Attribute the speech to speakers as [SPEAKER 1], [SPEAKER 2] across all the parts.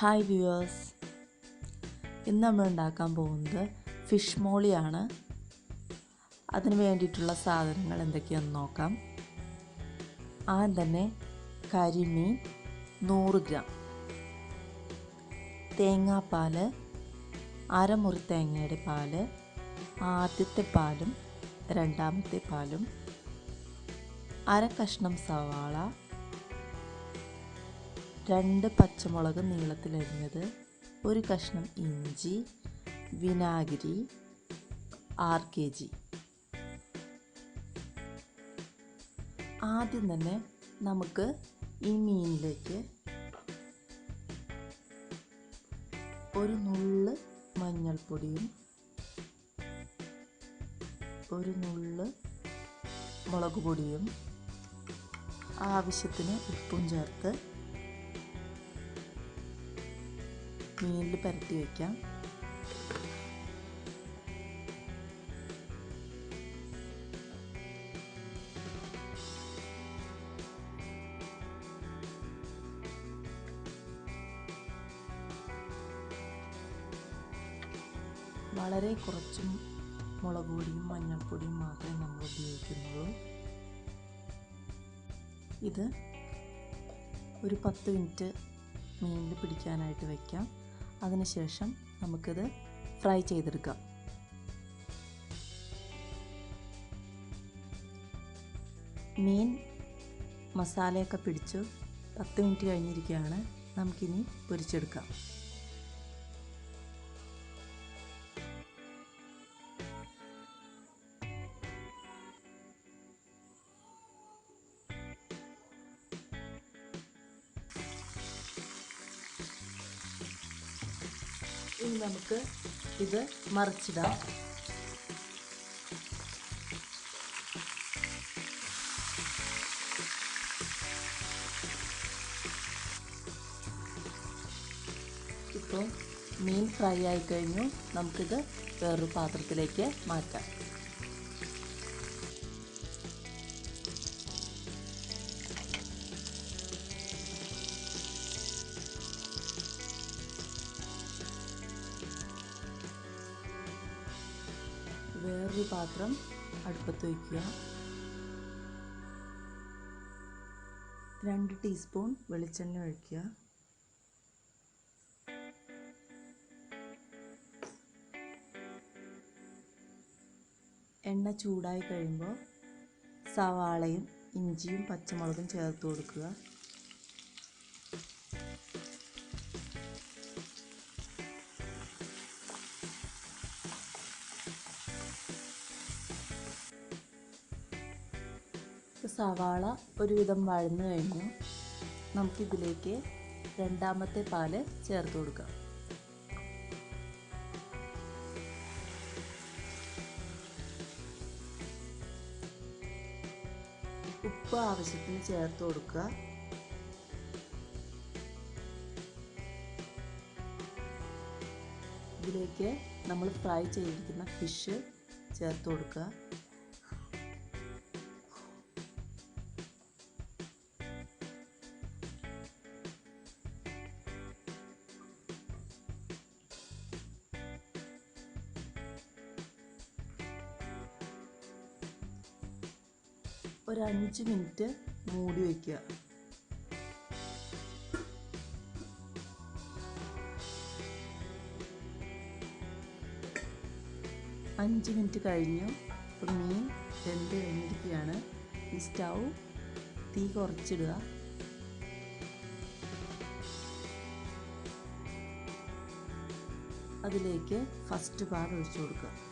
[SPEAKER 1] Hi viewers ഇന്ന് നമ്മൾ ഉണ്ടാക്കാൻ പോകുന്നത് ഫിഷ് മോളിയാണ്. അതിന് വേണ്ടിയിട്ടുള്ള സാധനങ്ങൾ എന്തൊക്കെയാണെന്ന് നോക്കാം. ആദ്യം തന്നെ കരിമീൻ നൂറ് ഗ്രാം. തേങ്ങാപ്പാൽ അരമുറി തേങ്ങയുടെ പാൽ ആദ്യത്തെ പാലും രണ്ടാമത്തെ പാലും അര കഷ്ണം സവാള രണ്ട് പച്ചമുളക് നീളത്തിലരിഞ്ഞത് ഒരു കഷ്ണം ഇഞ്ചി വിനാഗിരി ആറ് കെ ജി. ആദ്യം തന്നെ നമുക്ക് ഈ മീനിലേക്ക് ഒരു നുള്ള് മഞ്ഞൾപ്പൊടിയും ഒരു നുള്ള് മുളക് പൊടിയും ആവശ്യത്തിന് ഉപ്പും ചേർത്ത് മീനിൽ പരത്തി വയ്ക്കാം വളരെ കുറച്ചും മുളക് പൊടിയും മഞ്ഞൾപ്പൊടിയും മാത്രമേ നമ്മൾ ഉപയോഗിക്കുന്നുള്ളൂ ഇത് ഒരു പത്ത് മിനിറ്റ് മീനിൽ പിടിക്കാനായിട്ട് വയ്ക്കാം അതിനുശേഷം നമുക്കിത് ഫ്രൈ ചെയ്തെടുക്കാം. മീൻ മസാലയൊക്കെ പിടിച്ചു പത്ത് മിനിറ്റ് കഴിഞ്ഞിരിക്കുകയാണ്. നമുക്കിനി പൊരിച്ചെടുക്കാം. ഇനി നമുക്ക് ഇത് മറിച്ചിടാം. ഇപ്പോൾ മീൻ ഫ്രൈ ആയി കഴിഞ്ഞു. നമുക്കിത് വേറൊരു പാത്രത്തിലേക്ക് മാറ്റാം. വേറൊരു പാത്രം അടുപ്പത്ത് വയ്ക്കുക. രണ്ട് ടീസ്പൂൺ വെളിച്ചെണ്ണ ഒഴിക്കുക. എണ്ണ ചൂടായി കഴിയുമ്പോൾ സവാളയും ഇഞ്ചിയും പച്ചമുളകും ചേർത്ത് കൊടുക്കുക. സവാള ഒരുവിധം വഴന്നു കഴിഞ്ഞു. നമുക്കിതിലേക്ക് രണ്ടാമത്തെ പാൽ ചേർത്ത് കൊടുക്കാം. ഉപ്പ് ആവശ്യത്തിന് ചേർത്ത് കൊടുക്കുക. ഇതിലേക്ക് നമ്മൾ ഫ്രൈ ചെയ്തിരിക്കുന്ന ഫിഷ് ചേർത്ത് കൊടുക്കുക. ഒരു അഞ്ച് മിനിറ്റ് മൂടി വയ്ക്കുക അഞ്ച് മിനിറ്റ് കഴിഞ്ഞു. ഇപ്പം മീൻ രണ്ട് കഴിഞ്ഞിരിക്കുകയാണ്. ഈ സ്റ്റൗ തീ കുറച്ചിടുക. അതിലേക്ക് ഫസ്റ്റ് പാർ ഒഴിച്ചു കൊടുക്കുക.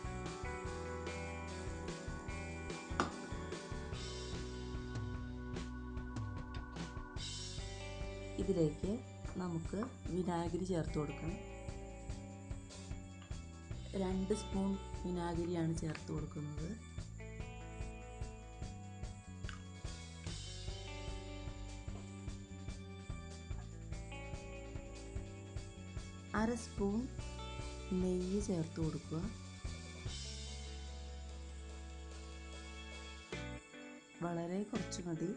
[SPEAKER 1] ഇതിലേക്ക് നമുക്ക് വിനാഗിരി ചേർത്ത് കൊടുക്കണം. രണ്ട് സ്പൂൺ വിനാഗിരിയാണ് ചേർത്ത് കൊടുക്കുന്നത്. അര സ്പൂൺ നെയ്യ് ചേർത്ത് കൊടുക്കുക. വളരെ കുറച്ച് മതി.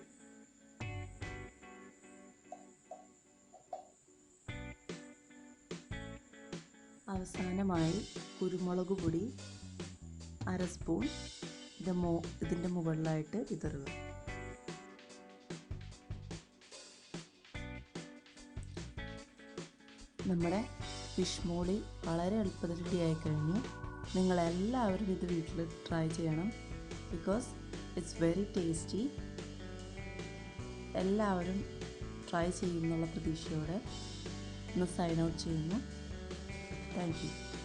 [SPEAKER 1] അവസാനമായി കുരുമുളക് പൊടി അര സ്പൂൺ ഇത് മോ ഇതിന്റെ മുകളിലായിട്ട് വിതറുക. നമ്മുടെ ഫിഷ് മോളി വളരെ എളുപ്പത്തിൽ റെഡി ആയി കഴിഞ്ഞു നിങ്ങളെല്ലാവരും ഇത് വീട്ടിൽ ട്രൈ ചെയ്യണം. ബിക്കോസ് ഇറ്റ്സ് വെരി ടേസ്റ്റി എല്ലാവരും ട്രൈ ചെയ്യുന്നുള്ള പ്രതീക്ഷയോടെ ഒന്ന് സൈൻ ഔട്ട് ചെയ്യുന്നു. Thank you.